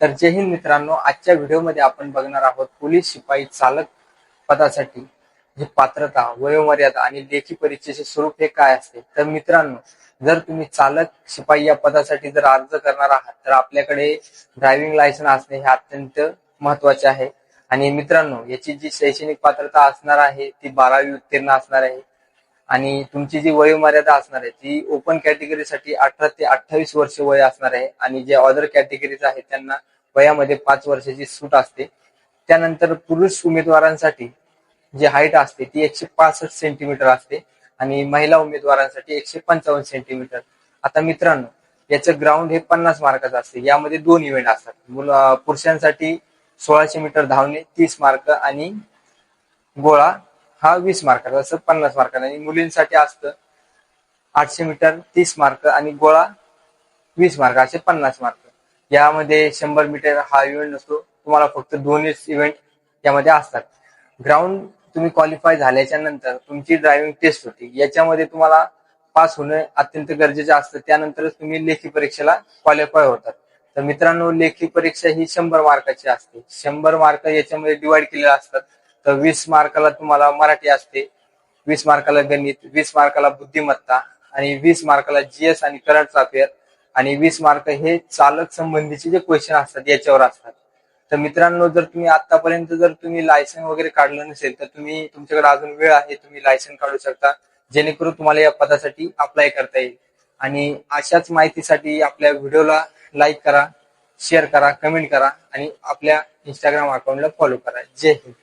तर जय हिंद मित्रांनो आजच्या व्हिडिओमध्ये आपण बघणार आहोत पोलीस शिपाई चालक पदासाठी जी पात्रता वयोमर्यादा आणि लेखी परीक्षेचे स्वरूप हे काय असते? तर मित्रांनो जर तुम्ही चालक शिपाई या पदासाठी जर अर्ज करणार आहात तर आपल्याकडे ड्रायव्हिंग लायसन असणे हे अत्यंत महत्त्वाचे आहे. आणि मित्रांनो याची जी शैक्षणिक पात्रता असणार आहे ती बारावी उत्तीर्ण असणार आहे. आणि तुमची जी वयोमर्यादा असणार आहे ती ओपन कॅटेगरीसाठी अठरा ते अठ्ठावीस वर्ष वय असणार आहे आणि जे अदर कॅटेगरीज आहेत त्यांना वयामध्ये पाच वर्षाची सूट असते. त्यानंतर पुरुष उमेदवारांसाठी जी हाईट असते ती एकशे पासष्ट सेंटीमीटर असते आणि महिला उमेदवारांसाठी एकशे पंचावन्न सेंटीमीटर आता मित्रांनो याचं ग्राउंड हे पन्नास मार्काचं असते. यामध्ये दोन इव्हेंट असतात. मुलं- पुरुषांसाठी सोळाशे मीटर धावणे तीस मार्क आणि गोळा हा वीस मार्काचा असं पन्नास मार्काचा आणि मुलींसाठी असतं आठशे मीटर तीस मार्क आणि गोळा वीस मार्क असे पन्नास मार्क यामध्ये शंभर मीटर हा इव्हेंट नसतो. तुम्हाला फक्त दोनच इव्हेंट यामध्ये असतात. ग्राउंड तुम्ही क्वालिफाय झाल्याच्यानंतर तुमची ड्रायव्हिंग टेस्ट होती. याच्यामध्ये तुम्हाला पास होणं अत्यंत गरजेचं असतं. त्यानंतरच तुम्ही लेखी परीक्षेला क्वालिफाय होतात. तर मित्रांनो लेखी परीक्षा ही शंभर मार्काची असते. शंभर मार्क याच्यामध्ये डिवाइड केलेले असतात. तर वीस मार्काला तुम्हाला मराठी असते वीस मार्काला गणित वीस मार्काला बुद्धिमत्ता आणि वीस मार्काला जीएस आणि करंट अफेअर आणि वीस मार्क हे चालक संबंधीचे जे क्वेश्चन असतात याच्यावर असतात. तर मित्रांनो जर तुम्ही आतापर्यंत जर तुम्ही लायसन वगैरे काढलं नसेल तर तुम्ही तुमच्याकडे अजून वेळ आहे तुम्ही लायसन काढू शकता. जेणेकरून तुम्हाला या पदासाठी अप्लाय करता येईल. आणि अशाच माहितीसाठी आपल्या व्हिडिओला लाईक करा शेअर करा कमेंट करा आणि आपल्या इंस्टाग्राम अकाउंटला फॉलो करा. जय हिंद.